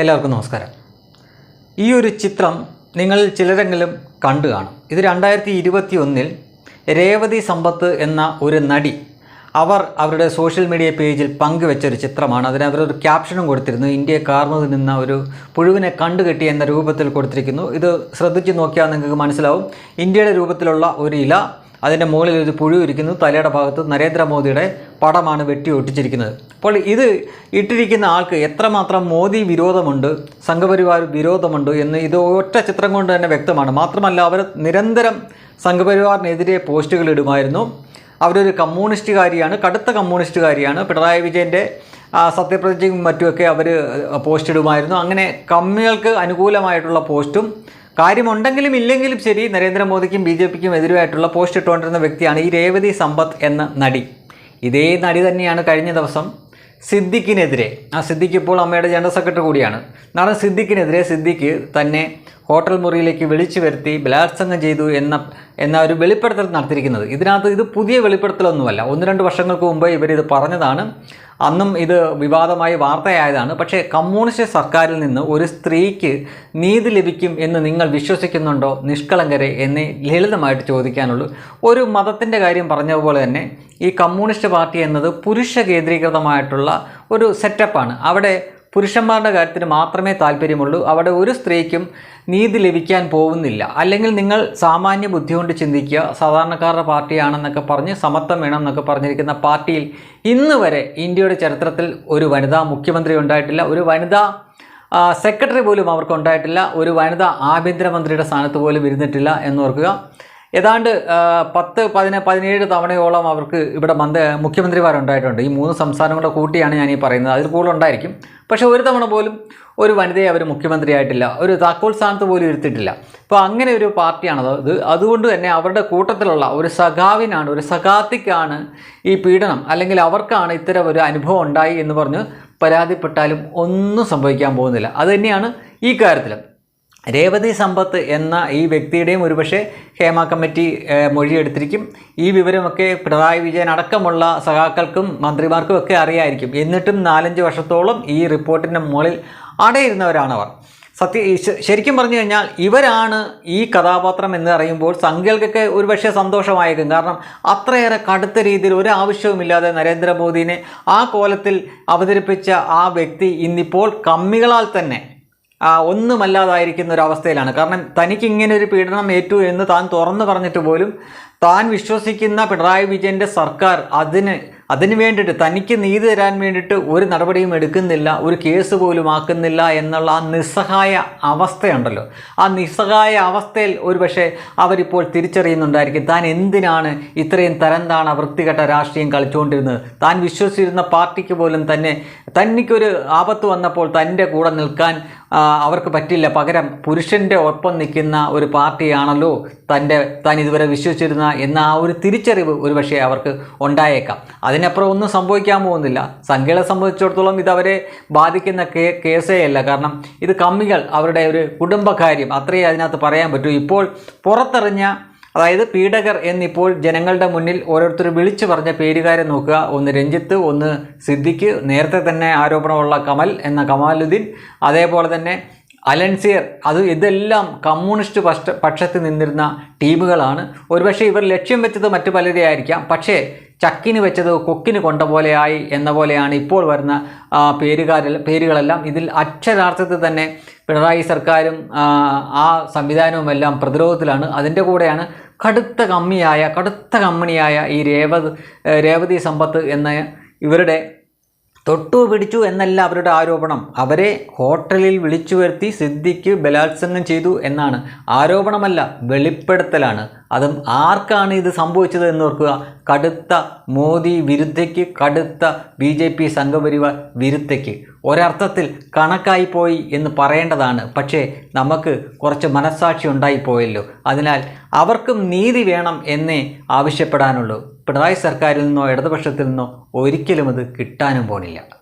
എല്ലാവർക്കും നമസ്കാരം. ഈ ഒരു ചിത്രം നിങ്ങൾ ചിലരെങ്കിലും കണ്ടു കാണും. ഇത് രണ്ടായിരത്തി ഇരുപത്തി ഒന്നിൽ രേവതി സമ്പത്ത് എന്ന ഒരു നടി അവർ അവരുടെ സോഷ്യൽ മീഡിയ പേജിൽ പങ്കുവെച്ച ഒരു ചിത്രമാണ്. അതിന് അവരൊരു ക്യാപ്ഷനും കൊടുത്തിരുന്നു. ഇന്ത്യയെ കാർന്നു നിന്ന ഒരു പുഴുവിനെ കണ്ടുകെട്ടി എന്ന രൂപത്തിൽ കൊടുത്തിരിക്കുന്നു. ഇത് ശ്രദ്ധിച്ച് നോക്കിയാൽ നിങ്ങൾക്ക് മനസ്സിലാവും. ഇന്ത്യയുടെ രൂപത്തിലുള്ള ഒരു ഇല അതിന്റെ മുകളിൽ ഒരു പുഴു ഇരിക്കുന്നു. തലയുടെ ഭാഗത്ത് നരേന്ദ്രമോദിയുടെ പടമാണ് വെട്ടി ഒട്ടിച്ചിരിക്കുന്നത്. അപ്പോൾ ഇത് ഇട്ടിരിക്കുന്ന ആൾക്ക് എത്രമാത്രം മോദി വിരോധമുണ്ട് സംഘപരിവാർ വിരോധമുണ്ട് എന്ന് ഇത് ഒറ്റ ചിത്രം കൊണ്ട് തന്നെ വ്യക്തമാണ്. മാത്രമല്ല അവർ നിരന്തരം സംഘപരിവാറിനെതിരെ പോസ്റ്റുകൾ ഇടുമായിരുന്നു. അവരൊരു കമ്മ്യൂണിസ്റ്റുകാരിയാണ് കടുത്ത കമ്മ്യൂണിസ്റ്റുകാരിയാണ്. പിണറായി വിജയന്റെ സത്യപ്രതിജ്ഞയും മറ്റുമൊക്കെ അവർ പോസ്റ്റ് ഇടുമായിരുന്നു. അങ്ങനെ കമ്മികൾക്ക് അനുകൂലമായിട്ടുള്ള പോസ്റ്റും കാര്യമുണ്ടെങ്കിലും ഇല്ലെങ്കിലും ശരി നരേന്ദ്രമോദിക്കും ബി ജെ പിക്കും എതിരായിട്ടുള്ള പോസ്റ്റ് ഇട്ടുകൊണ്ടിരുന്ന വ്യക്തിയാണ് ഈ രേവതി സമ്പത്ത് എന്ന നടി. ഇതേ നടി തന്നെയാണ് കഴിഞ്ഞ ദിവസം സിദ്ദിഖിനെതിരെ. ആ സിദ്ദിഖ് ഇപ്പോൾ അമ്മയുടെ ജനറൽ സെക്രട്ടറി കൂടിയാണ്. നടൻ സിദ്ദിഖിനെതിരെ സിദ്ദിഖ് തന്നെ ഹോട്ടൽ മുറിയിലേക്ക് വിളിച്ചു വരുത്തി ബലാത്സംഗം ചെയ്തു എന്ന എന്ന ഒരു വെളിപ്പെടുത്തൽ നടത്തിയിരിക്കുന്നത്. ഇതിനകത്ത് ഇത് പുതിയ വെളിപ്പെടുത്തലൊന്നുമല്ല. ഒന്ന് രണ്ട് വർഷങ്ങൾക്ക് മുമ്പ് ഇവരിത് പറഞ്ഞതാണ്. അന്നും ഇത് വിവാദമായി വാർത്തയായതാണ്. പക്ഷേ കമ്മ്യൂണിസ്റ്റ് സർക്കാരിൽ നിന്ന് ഒരു സ്ത്രീക്ക് നീതി ലഭിക്കും എന്ന് നിങ്ങൾ വിശ്വസിക്കുന്നുണ്ടോ? നിഷ്കളങ്കരെ എന്നെ ലളിതമായിട്ട് ചോദിക്കാനുള്ളൂ. ഒരു മതത്തിന്റെ കാര്യം പറഞ്ഞ പോലെ തന്നെ ഈ കമ്മ്യൂണിസ്റ്റ് പാർട്ടി എന്നത് പുരുഷ കേന്ദ്രീകൃതമായിട്ടുള്ള ഒരു സെറ്റപ്പാണ് അവിടെ പുരുഷന്മാരുടെ കാര്യത്തിന് മാത്രമേ താല്പര്യമുള്ളൂ. അവിടെ ഒരു സ്ത്രീക്കും നീതി ലഭിക്കാൻ പോകുന്നില്ല. അല്ലെങ്കിൽ നിങ്ങൾ സാമാന്യ ബുദ്ധി കൊണ്ട് ചിന്തിക്കുക സാധാരണക്കാരുടെ പാർട്ടിയാണെന്നൊക്കെ പറഞ്ഞ് സമത്വം വേണം എന്നൊക്കെ പറഞ്ഞിരിക്കുന്ന പാർട്ടിയിൽ ഇന്ന് വരെ ഇന്ത്യയുടെ ചരിത്രത്തിൽ ഒരു വനിതാ മുഖ്യമന്ത്രി ഉണ്ടായിട്ടില്ല. ഒരു വനിതാ സെക്രട്ടറി പോലും അവർക്ക് ഉണ്ടായിട്ടില്ല. ഒരു വനിതാ ആഭ്യന്തരമന്ത്രിയുടെ സ്ഥാനത്ത് പോലും ഇരുന്നിട്ടില്ല എന്നോർക്കുക ഏതാണ്ട് പത്ത് പതിന പതിനേഴ് തവണയോളം അവർക്ക് ഇവിടെ മന്ത് മുഖ്യമന്ത്രിമാരുണ്ടായിട്ടുണ്ട്. ഈ മൂന്ന് സംസ്ഥാനങ്ങളുടെ കൂടെ കൂട്ടിയാണ് ഞാൻ ഈ പറയുന്നത്. അതിൽ കൂടുതൽ ഉണ്ടായിരിക്കും. പക്ഷേ ഒരു തവണ പോലും ഒരു വനിതയെ അവർ മുഖ്യമന്ത്രിയായിട്ടില്ല. ഒരു താക്കോൽ സ്ഥാനത്ത് പോലും ഇരുത്തിയിട്ടില്ല. അപ്പോൾ അങ്ങനെ ഒരു പാർട്ടിയാണത്. ഇത് അതുകൊണ്ട് തന്നെ അവരുടെ കൂട്ടത്തിലുള്ള ഒരു സഖാവിനാണ് ഒരു സഖാത്തിക്കാണ് ഈ പീഡനം. അല്ലെങ്കിൽ അവർക്കാണ് ഇത്തരം ഒരു അനുഭവം ഉണ്ടായി എന്ന് പറഞ്ഞ് പരാതിപ്പെട്ടാലും ഒന്നും സംഭവിക്കാൻ പോകുന്നില്ല. അതുതന്നെയാണ് ഈ കാര്യത്തിലും. രേവതി സമ്പത്ത് എന്ന ഈ വ്യക്തിയുടെയും ഒരുപക്ഷെ ഹേമ കമ്മിറ്റി മൊഴിയെടുത്തിരിക്കും. ഈ വിവരമൊക്കെ പിണറായി വിജയൻ അടക്കമുള്ള സഖാക്കൾക്കും മന്ത്രിമാർക്കും ഒക്കെ അറിയായിരിക്കും. എന്നിട്ടും നാലഞ്ച് വർഷത്തോളം ഈ റിപ്പോർട്ടിന്റെ മുകളിൽ അടയിരുന്നവരാണവർ. സത്യ ശരിക്കും പറഞ്ഞു കഴിഞ്ഞാൽ ഇവരാണ് ഈ കഥാപാത്രം എന്ന് അറിയുമ്പോൾ സംഖ്യകൾക്കൊക്കെ ഒരുപക്ഷെ സന്തോഷമായേക്കും. കാരണം അത്രയേറെ കടുത്ത രീതിയിൽ ഒരു ആവശ്യവുമില്ലാതെ നരേന്ദ്രമോദിനെ ആ കോലത്തിൽ അവതരിപ്പിച്ച ആ വ്യക്തി ഇന്നിപ്പോൾ കമ്മികളാൽ തന്നെ ഒന്നുമല്ലാതായിരിക്കുന്ന ഒരു അവസ്ഥയിലാണ് കാരണം തനിക്ക് ഇങ്ങനെ ഒരു പീഡനം ഏറ്റു എന്ന് താൻ തുറന്നു പറഞ്ഞിട്ട് പോലും താൻ വിശ്വസിക്കുന്ന പിണറായി വിജയന്റെ സർക്കാർ അതിന് അതിന് വേണ്ടിയിട്ട് തനിക്ക് നീതി തരാൻ വേണ്ടിയിട്ട് ഒരു നടപടിയും എടുക്കുന്നില്ല ഒരു കേസ് പോലും ആക്കുന്നില്ല എന്നുള്ള ആ നിസ്സഹായ അവസ്ഥയുണ്ടല്ലോ. ആ നിസ്സഹായ അവസ്ഥയിൽ ഒരു ഒരുപക്ഷെ അവരിപ്പോൾ തിരിച്ചറിയുന്നുണ്ടായിരിക്കും താൻ എന്തിനാണ് ഇത്രയും തരം താണ വൃത്തികെട്ട രാഷ്ട്രീയം കളിച്ചുകൊണ്ടിരുന്നത്? താൻ വിശ്വസിച്ചിരുന്ന പാർട്ടിക്ക് പോലും തന്നെ തനിക്കൊരു ആപത്ത് വന്നപ്പോൾ തന്റെ കൂടെ നിൽക്കാൻ അവർക്ക് പറ്റില്ല. പകരം പുരുഷന്റെ ഒപ്പം നിൽക്കുന്ന ഒരു പാർട്ടിയാണല്ലോ തന്റെ താൻ ഇതുവരെ വിശ്വസിച്ചിരുന്ന എന്ന ആ ഒരു തിരിച്ചറിവ് ഒരു പക്ഷേ അവർക്ക് ഉണ്ടായേക്കാം. അതിനപ്പുറം ഒന്നും സംഭവിക്കാൻ പോകുന്നില്ല. സംഖ്യകളെ സംബന്ധിച്ചിടത്തോളം ഇത് അവരെ ബാധിക്കുന്ന കേ കേസേ അല്ല കാരണം ഇത് കമ്മികൾ അവരുടെ ഒരു കുടുംബകാര്യം. അത്രയേ അതിനകത്ത് പറയാൻ പറ്റൂ. ഇപ്പോൾ പുറത്തെറിഞ്ഞ അതായത് പീഡകർ എന്നിപ്പോൾ ജനങ്ങളുടെ മുന്നിൽ ഓരോരുത്തർ വിളിച്ചു പറഞ്ഞ പേരുകാരെ നോക്കുക. ഒന്ന് രഞ്ജിത്ത് ഒന്ന് സിദ്ദിഖ് നേരത്തെ തന്നെ ആരോപണമുള്ള കമൽ എന്ന കമാലുദ്ദീൻ അതേപോലെ തന്നെ അലൻസിയർ. അത് ഇതെല്ലാം കമ്മ്യൂണിസ്റ്റ് പക്ഷ പക്ഷത്ത് നിന്നിരുന്ന ടീമുകളാണ്. ഒരുപക്ഷെ ഇവർ ലക്ഷ്യം വെച്ചത് മറ്റു പലരെയായിരിക്കാം. പക്ഷേ ചക്കിന് വെച്ചത് കൊക്കിന് കൊണ്ട പോലെയായി എന്ന പോലെയാണ് ഇപ്പോൾ വരുന്ന പേരുകാര പേരുകളെല്ലാം. ഇതിൽ അക്ഷരാർത്ഥത്തിൽ തന്നെ പിണറായി സർക്കാരും ആ, സംവിധാനവും സംവിധാനവുമെല്ലാം പ്രതിരോധത്തിലാണ്. അതിന്റെ കൂടെയാണ് കടുത്ത കമ്മിയായ കടുത്ത കമ്പനിയായ ഈ രേവത് രേവതി സമ്പത്ത് എന്ന ഇവരുടെ തൊട്ടു പിടിച്ചു എന്നല്ല അവരുടെ ആരോപണം. അവരെ ഹോട്ടലിൽ വിളിച്ചു വരുത്തി സിദ്ദിഖ് ബലാത്സംഗം ചെയ്തു എന്നാണ്. ആരോപണമല്ല വെളിപ്പെടുത്തലാണ്. അതും ആർക്കാണ് ഇത് സംഭവിച്ചത് എന്ന് ഓർക്കുക. കടുത്ത മോദി വിരുദ്ധയ്ക്ക് കടുത്ത ബി ജെ പി സംഘപരിവാർ വിരുദ്ധയ്ക്ക്. ഒരർത്ഥത്തിൽ കണക്കായിപ്പോയി എന്ന് പറയേണ്ടതാണ്. പക്ഷേ നമുക്ക് കുറച്ച് മനസ്സാക്ഷി ഉണ്ടായിപ്പോയല്ലോ. അതിനാൽ അവർക്കും നീതി വേണം എന്നേ ആവശ്യപ്പെടാനുള്ളൂ. പിണറായി സർക്കാരിൽ നിന്നോ ഇടതുപക്ഷത്തിൽ നിന്നോ ഒരിക്കലും അത് കിട്ടാനും പോണില്ല.